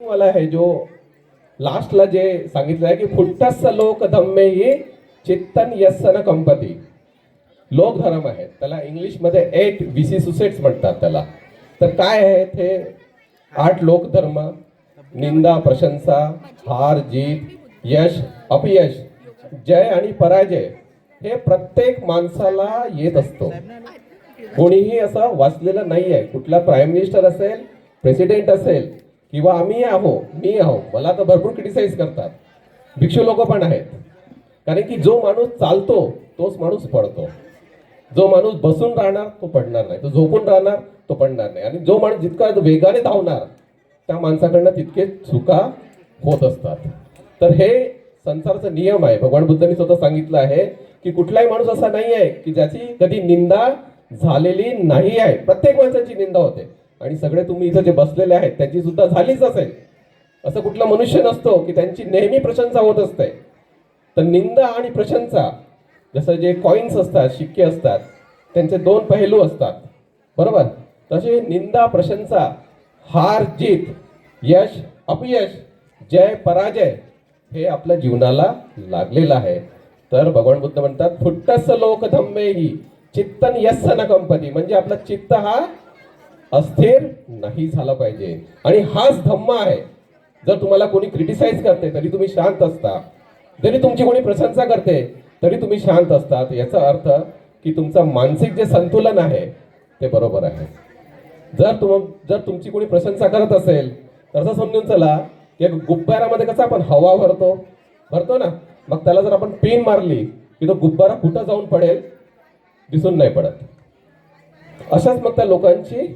वाला है जो लास्टला जे सांगितलं आहे की फुट्टस लोक धम्मे ही चित्तन यसन कंपती. लोक धर्म आहे त्याला इंग्लिशमध्ये एट विसी सुसेट्स म्हणतात त्याला. तर काय आहे ते आठ लोक धर्म निंदा प्रशंसा हार जीत यश अपयश जय आणि पराजय हे प्रत्येक माणसाला येत असतो. कोणीही असं वाचलेलं नाही आहे कुठला प्राईम मिनिस्टर असेल प्रेसिडेंट असेल किंवा आम्ही आहो मी आहो मला तर भरपूर क्रिटिसाइज करतात. भिक्षू लोक पण आहेत. कारण की जो माणूस चालतो तोच माणूस पडतो. जो माणूस बसून राहणार तो पडणार नाही. तो झोपून राहणार तो पडणार नाही. आणि जो माणूस जितका वेगाने धावणार त्या माणसाकडनं तितके चुका होत असतात. तर हे संसाराचा नियम आहे. भगवान बुद्धांनी स्वतः सांगितलं आहे की कुठलाही माणूस असा नाही आहे की ज्याची कधी निंदा झालेली नाही आहे. प्रत्येक माणसाची निंदा होते. आणि सगळे तुम्ही इथं जे बसलेले आहेत त्यांची सुद्धा झालीच असेल. असं कुठला मनुष्य नसतो की त्यांची नेहमी प्रशंसा होत असते. तर निंदा आणि प्रशंसा जसं जे कॉइन्स असतात शिक्के असतात त्यांचे दोन पैलू असतात. बरोबर? तसे निंदा प्रशंसा हार जीत यश अपयश जय पराजय हे आपल्या जीवनाला लागलेलं आहे. तर भगवान बुद्ध म्हणतात फुट्टस लोक धम्मे ही चित्तन यस्स न कंपती. म्हणजे आपला चित्त हा अस्थिर नाही झाला पाहिजे. आणि हाच धम्म आहे. जर तुम्हाला कोणी क्रिटिसाइज करते तरी तुम्ही शांत असता. जरी तुमची कोणी प्रशंसा करते तरी तुम्ही शांत असतात याचा अर्थ की तुमचं मानसिक जे संतुलन आहे ते बरोबर आहे. जर तुम जर तुमची कोणी प्रशंसा करत असेल तर असं समजून चला की एक गुब्बारामध्ये कसं आपण हवा भरतो. भरतो ना? मग त्याला जर आपण पिन मारली की तो गुब्बारा कुठं जाऊन पडेल दिसून नाही पडत. अशाच मग त्या लोकांची